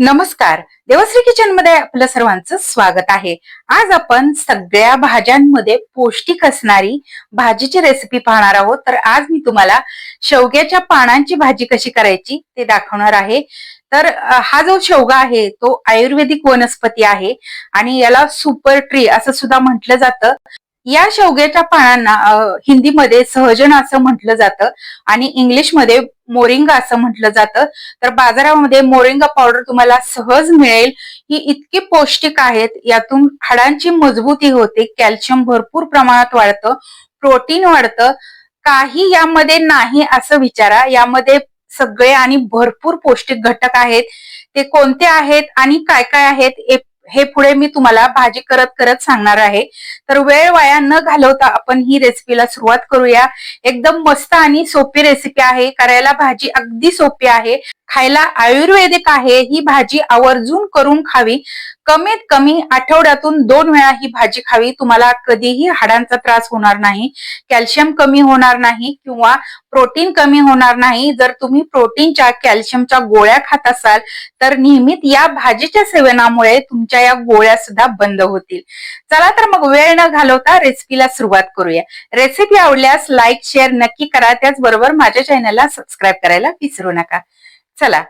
नमस्कार. देवश्री किचनमध्ये आपलं सर्वांचं स्वागत आहे. आज आपण सगळ्या भाज्यांमध्ये पौष्टिक असणारी भाजीची रेसिपी पाहणार आहोत. तर आज मी तुम्हाला शेवग्याच्या पानांची भाजी कशी करायची ते दाखवणार आहे. तर हा जो शेवगा आहे तो आयुर्वेदिक वनस्पती आहे आणि याला सुपर ट्री असं सुद्धा म्हटलं जातं. या शेवग्याच्या पानांना हिंदीमध्ये सहजन असं म्हटलं जातं आणि इंग्लिशमध्ये मोरिंगा असं म्हटलं जातं. तर बाजारामध्ये मोरिंगा पावडर तुम्हाला सहज मिळेल. ही इतकी पौष्टिक आहेत यातून हाडांची मजबूती होते कॅल्शियम भरपूर प्रमाणात वाढतं प्रोटीन वाढतं. काही यामध्ये नाही असं विचारा यामध्ये सगळे आणि भरपूर पौष्टिक घटक आहेत. ते कोणते आहेत आणि काय काय आहेत हे- पुढे मी तुम्हाला भाजी करत करत सांगणार आहे. तर वेळ वाया न घालवता आपण ही रेसिपीला सुरुवात करूया. एकदम मस्त आणि सोपी रेसिपी आहे. करायला भाजी अगदी सोपी आहे. खायला आयुर्वेदिक आहे ही भाजी आवर्जून करून खावी. कमीत कमी आठवड्यातून दोन वेळा ही भाजी खावी. तुम्हाला कधीही हाडांचा त्रास होणार नाही कॅल्शियम कमी होणार नाही किंवा प्रोटीन कमी होणार नाही. जर तुम्ही प्रोटीनच्या कॅल्शियमच्या गोळ्या खात असाल तर नियमित या भाजीच्या सेवनामुळे तुमच्या या गोळ्या सुद्धा बंद होतील. चला तर मग वेळ न घालवता रेसिपीला सुरुवात करूया. रेसिपी आवडल्यास लाईक शेअर नक्की करा. त्याचबरोबर माझ्या चॅनलला सबस्क्राईब करायला विसरू नका. चला.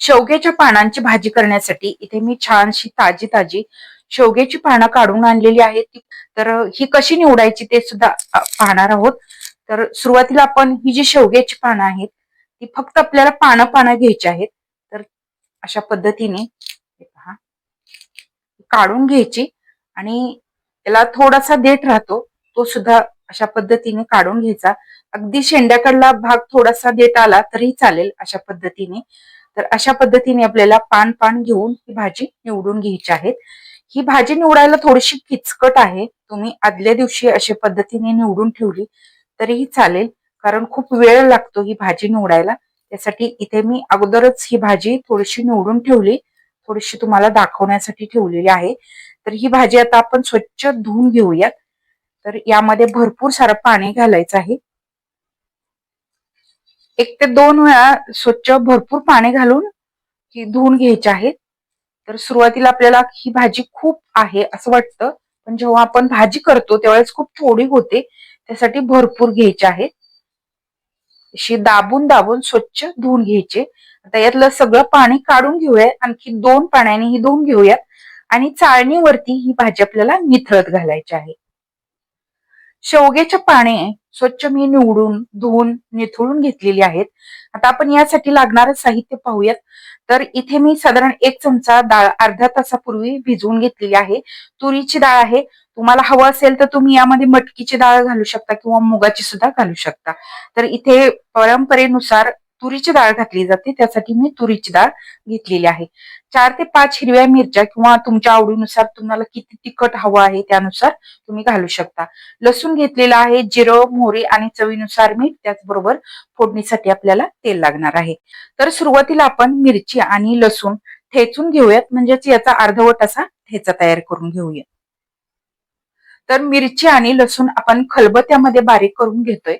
शेवग्याच्या पानांची भाजी करण्यासाठी इथे मी छानशी ताजी ताजी शेवग्याची पानं काढून आणलेली आहेत. तर ही कशी निवडायची ते सुद्धा पाहणार आहोत. तर सुरुवातीला आपण ही जी शेवग्याची पानं आहेत ती फक्त आपल्याला पानं पानं घ्यायची आहेत. तर अशा पद्धतीने पहा. काढून घ्यायची आणि त्याला थोडासा देठ राहतो तो सुद्धा अशा पद्धतीने काढून घ्यायचा. अगदी शेंड्याकडला भाग थोडासा देठ आला तरी चालेल अशा पद्धतीने. तर अशा पद्धतीने आपल्याला पान पान घेऊन ही भाजी निवडून घ्यायची आहेत. ही भाजी निवडायला थोडीशी किचकट आहे. तुम्ही आदल्या दिवशी अशा पद्धतीने निवडून ठेवली तरीही चालेल. कारण खूप वेळ लागतो ही भाजी निवडायला. त्यासाठी इथे मी अगोदरच ही भाजी थोडीशी निवडून ठेवली. थोडीशी तुम्हाला दाखवण्यासाठी ठेवलेली आहे. तर ही भाजी आता आपण स्वच्छ धुवून घेऊयात. तर यामध्ये भरपूर सारं पाणी घालायचं आहे. एक ते दोन वेळा स्वच्छ भरपूर पाणी घालून ही धुवून घ्यायची आहेत. तर सुरुवातीला आपल्याला ही भाजी खूप आहे असं वाटतं. पण जेव्हा आपण भाजी करतो त्यावेळेस खूप थोडी होते. त्यासाठी भरपूर घ्यायची आहे अशी दाबून दाबून स्वच्छ धुवून घ्यायचे. आता यातलं सगळं पाणी काढून घेऊया. आणखी दोन पाण्याने ही धुवून घेऊयात आणि चाळणीवरती ही भाजी आपल्याला निथळत घालायची आहे. शेवग्याच्या पाने स्वच्छ मी निवडून धुवून निथळून घेतलेली आहेत. आता आपण यासाठी लागणारं साहित्य पाहूयात. तर इथे मी साधारण एक चमचा डाळ अर्ध्या तासापूर्वी भिजवून घेतलेली आहे. तुरीची डाळ आहे. तुम्हाला हवं असेल तर तुम्ही यामध्ये मटकीची डाळ घालू शकता किंवा मुगाची सुद्धा घालू शकता. तर इथे परंपरेनुसार तुरीची डाळ घातली जाते. त्यासाठी मी तुरीची डाळ घेतलेली आहे. चार ते पाच हिरव्या मिरच्या किंवा तुमच्या आवडीनुसार तुम्हाला किती तिखट हवं आहे त्यानुसार तुम्ही घालू शकता. लसूण घेतलेला आहे जिरं मोहरी आणि चवीनुसार मीठ त्याचबरोबर फोडणीसाठी आपल्याला तेल लागणार आहे. तर सुरुवातीला आपण मिरची आणि लसूण ठेचून घेऊयात. म्हणजेच याचा अर्धवट असा ठेचा तयार करून घेऊया. तर मिरची आणि लसूण आपण खलबत्यामध्ये बारीक करून घेतोय.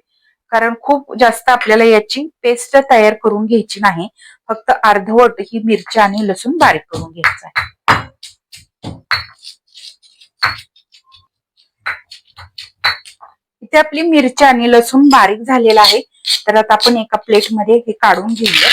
कारण खूप जास्त आपल्याला याची पेस्ट तयार करून घ्यायची नाही. फक्त अर्धवट ही मिरची आणि लसूण बारीक करून घ्यायचं आहे. इथे आपली मिरची आणि लसूण बारीक झालेला आहे. तर आता आपण एका प्लेटमध्ये हे काढून घेऊया.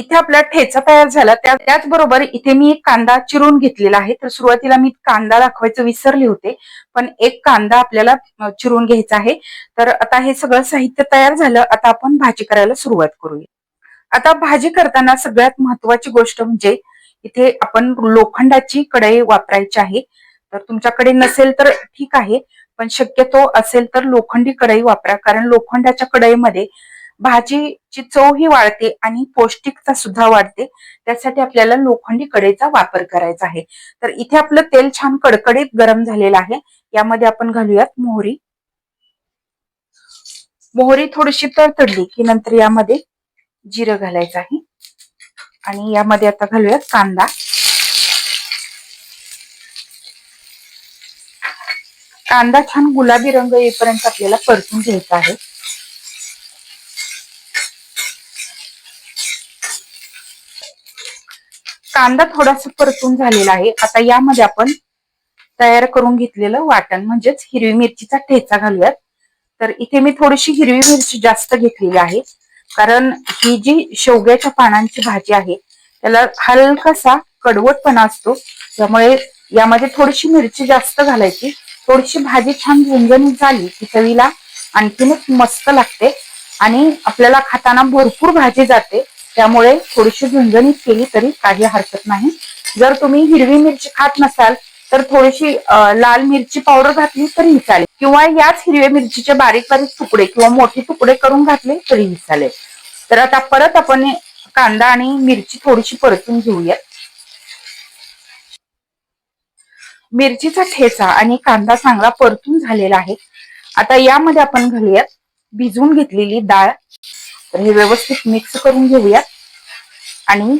इथे आपला ठेचा तयार झाला. त्याचबरोबर इथे मी एक कांदा चिरून घेतलेला आहे. तर सुरुवातीला मी कांदा दाखवायचं विसरले होते. पण एक कांदा आपल्याला चिरून घ्यायचा आहे. तर आता हे सगळं साहित्य तयार झालं. आता आपण भाजी करायला सुरुवात करूया. आता भाजी करताना सगळ्यात महत्वाची गोष्ट म्हणजे इथे आपण लोखंडाची कढई वापरायची आहे. तर तुमच्याकडे नसेल तर ठीक आहे. पण शक्यतो असेल तर लोखंडी कढई वापरा. कारण लोखंडाच्या कढईमध्ये भाजीची चव ही वाढते आणि पौष्टिकता सुद्धा वाढते. त्यासाठी आपल्याला लोखंडी कडेचा वापर करायचा आहे. तर इथे आपलं तेल छान कडकडीत गरम झालेलं आहे. यामध्ये आपण घालूयात मोहरी. मोहरी थोडीशी तडतडली की नंतर यामध्ये जिरं घालायचं आहे. आणि यामध्ये आता घालूयात कांदा. कांदा छान गुलाबी रंग येईपर्यंत आपल्याला परतून घ्यायचा आहे. कांदा थोडासा परतून झालेला आहे. आता यामध्ये आपण तयार करून घेतलेलं वाटण म्हणजेच हिरवी मिरचीचा ठेचा घालूयात. तर इथे मी थोडीशी हिरवी मिरची जास्त घेतलेली आहे. कारण ही जी शेवग्याच्या पानांची भाजी आहे त्याला हलकासा कडवटपणा असतो. त्यामुळे यामध्ये थोडीशी मिरची जास्त घालायची. थोडीशी भाजी छान झणझणीत झाली की चवीला आणखीनच मस्त लागते. आणि आपल्याला खाताना भरपूर भाजी जाते. त्यामुळे थोडीशी झणझणीत केली तरी काही हरकत नाही. जर तुम्ही हिरवी मिरची खात नसाल तर थोडीशी लाल मिरची पावडर घातली तरीही चालेल. किंवा याच हिरव्या मिरचीचे बारीक बारीक तुकडे किंवा मोठे तुकडे करून घातले तरीही चालेल. तर आता परत आपण कांदा आणि मिरची थोडीशी परतून घेऊयात. मिरचीचा ठेचा आणि कांदा चांगला परतून झालेला आहे. आता यामध्ये आपण घालूयात भिजवून घेतलेली डाळ. तर हे व्यवस्थित मिक्स करून घेऊयात. आणि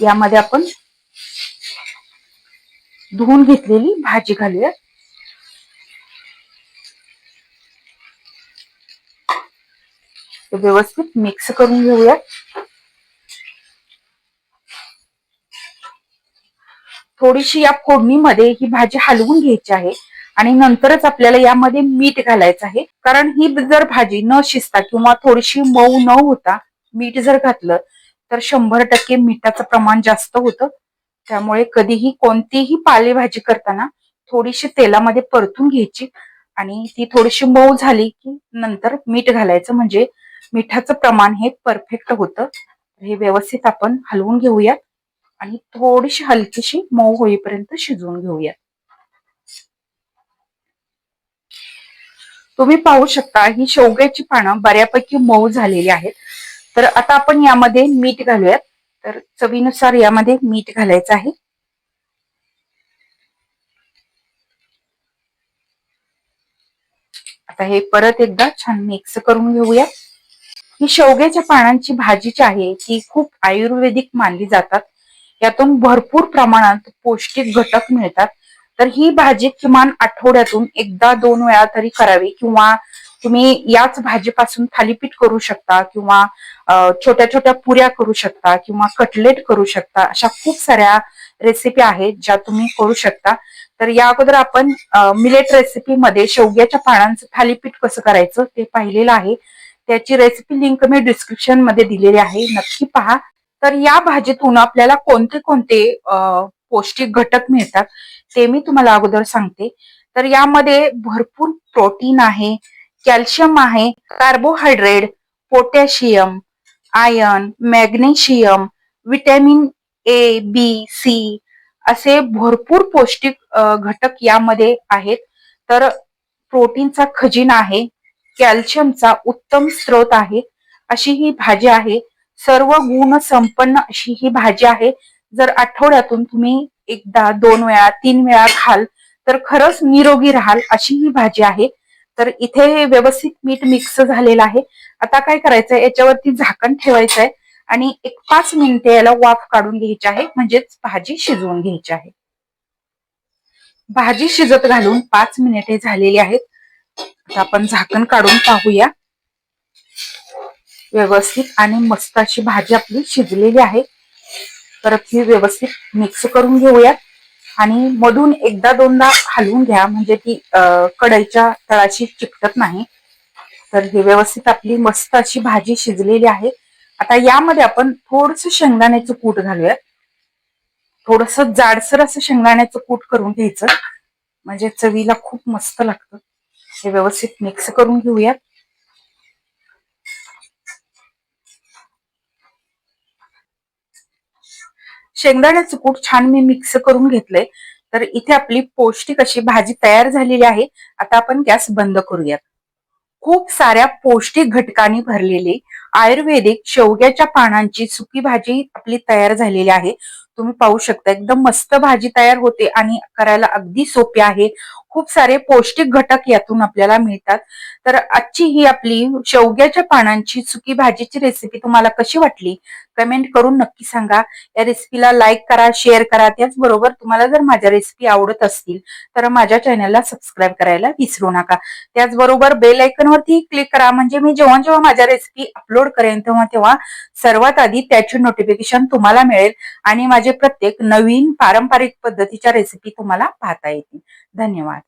यामध्ये आपण धुवून घेतलेली भाजी घालूयात. व्यवस्थित मिक्स करून घेऊयात. थोडीशी या फोडणीमध्ये ही भाजी हलवून घ्यायची आहे. आणि नंतरच आपल्याला यामध्ये मीठ घालायचं आहे. कारण ही जर भाजी न शिजता किंवा थोडीशी मऊ न होता मीठ जर घातलं तर शंभर टक्के मिठाचं प्रमाण जास्त होतं. त्यामुळे कधीही कोणतीही पालेभाजी करताना थोडीशी तेलामध्ये परतून घ्यायची आणि ती थोडीशी मऊ झाली की नंतर मीठ घालायचं. म्हणजे मिठाचं प्रमाण हे परफेक्ट होतं. हे व्यवस्थित आपण हलवून घेऊयात आणि थोडीशी हलकीशी मऊ होईपर्यंत शिजवून घेऊयात. तुम्ही पाहू शकता ही शेवग्याची पानं बऱ्यापैकी मऊ झालेली आहेत. तर आता आपण यामध्ये मीठ घालूयात. तर चवीनुसार यामध्ये मीठ घालायचं आहे. आता हे परत एकदा छान मिक्स करून घेऊया. ही शेवग्याच्या पानांची भाजी जी आहे ती खूप आयुर्वेदिक मानली जातात. यातून भरपूर प्रमाणात पौष्टिक घटक मिळतात. तर ही भाजी किमान आठवड्यातून एकदा दोन वेळा तरी करावी किंवा तुम्ही याच भाजीपासून थालीपीठ करू शकता किंवा छोट्या छोट्या पुऱ्या करू शकता किंवा कटलेट करू शकता. अशा खूप साऱ्या रेसिपी आहेत ज्या तुम्ही करू शकता. तर या अगोदर आपण मिलेट रेसिपी मध्ये शेवग्याच्या पानांचं थालीपीठ कसं करायचं ते पाहिलेलं आहे. त्याची रेसिपी लिंक मी डिस्क्रिप्शनमध्ये दिलेली आहे. नक्की पहा. तर या भाजीतून आपल्याला कोणते कोणते पौष्टिक घटक मिळतात ते मी तुम्हाला अगोदर सांगते. तर यामध्ये भरपूर प्रोटीन आहे कॅल्शियम आहे carbohydrate potassium iron magnesium vitamin A B C असे भरपूर पौष्टिक घटक यामध्ये आहेत. तर प्रोटीनचा खजिना आहे कॅल्शियमचा उत्तम स्रोत आहे अशी ही भाजी आहे. सर्व गुण संपन्न अशी ही भाजी आहे. जर आठवड्यातून तुम्ही एकदा दोन वेळा तीन वेळा खाल तर खरंच निरोगी राहाल अशी ही भाजी आहे. तर इथे व्यवस्थित मीठ मिक्स झालेलं आहे. आता काय करायचंय? याच्यावरती झाकण ठेवायचंय आणि एक पाच मिनिटे याला वाफ काढून घ्यायची आहे. म्हणजेच भाजी शिजवून घ्यायची आहे. भाजी शिजत घालून पाच मिनिटे झालेली आहेत. आता आपण झाकण काढून पाहूया. व्यवस्थित आणि मस्त अशी भाजी आपली शिजलेली आहे. परत ही व्यवस्थित मिक्स करून घेऊयात. आणि मधून एकदा दोनदा हलवून घ्या म्हणजे ती कढईच्या तळाशी चिकटत नाही. तर ही व्यवस्थित आपली मस्त अशी भाजी शिजलेली आहे. आता यामध्ये आपण थोडस शेंगदाण्याचं कूट घालूयात. थोडस जाडसर असं शेंगदाण्याचं कूट करून घ्यायचं. म्हणजे चवीला खूप मस्त लागतं. हे व्यवस्थित मिक्स करून घेऊयात. शेंगदाण्याचं कूट छान मी मिक्स करून घेतलंय. तर इथे आपली पौष्टिक अशी भाजी तयार झालेली आहे. आता आपण गॅस बंद करूयात. खूप साऱ्या पौष्टिक घटकांनी भरलेली आयुर्वेदिक शेवग्याच्या पानांची सुकी भाजी आपली तयार झालेली आहे. तुम्ही पाहू शकता एकदम मस्त भाजी तयार होते आणि करायला अगदी सोपी आहे. खूप सारे पौष्टिक घटक यातून आपल्याला मिळतात. तर आजची ही आपली शेवग्याच्या पानांची सुकी भाजीची रेसिपी तुम्हाला कशी वाटली? कमेंट करून नक्की सांगा. या रेसिपीला लाईक करा शेअर करा. त्याचबरोबर तुम्हाला जर माझ्या रेसिपी आवडत असतील तर माझ्या चॅनलला सबस्क्राईब करायला विसरू नका. त्याचबरोबर बेल वरती क्लिक करा. म्हणजे मी जेव्हा जेव्हा माझ्या रेसिपी अपलोड करेन तेव्हा तेव्हा सर्वात आधी त्याची नोटिफिकेशन तुम्हाला मिळेल आणि माझे प्रत्येक नवीन पारंपरिक पद्धतीच्या रेसिपी तुम्हाला पाहता येतील. धन्यवाद.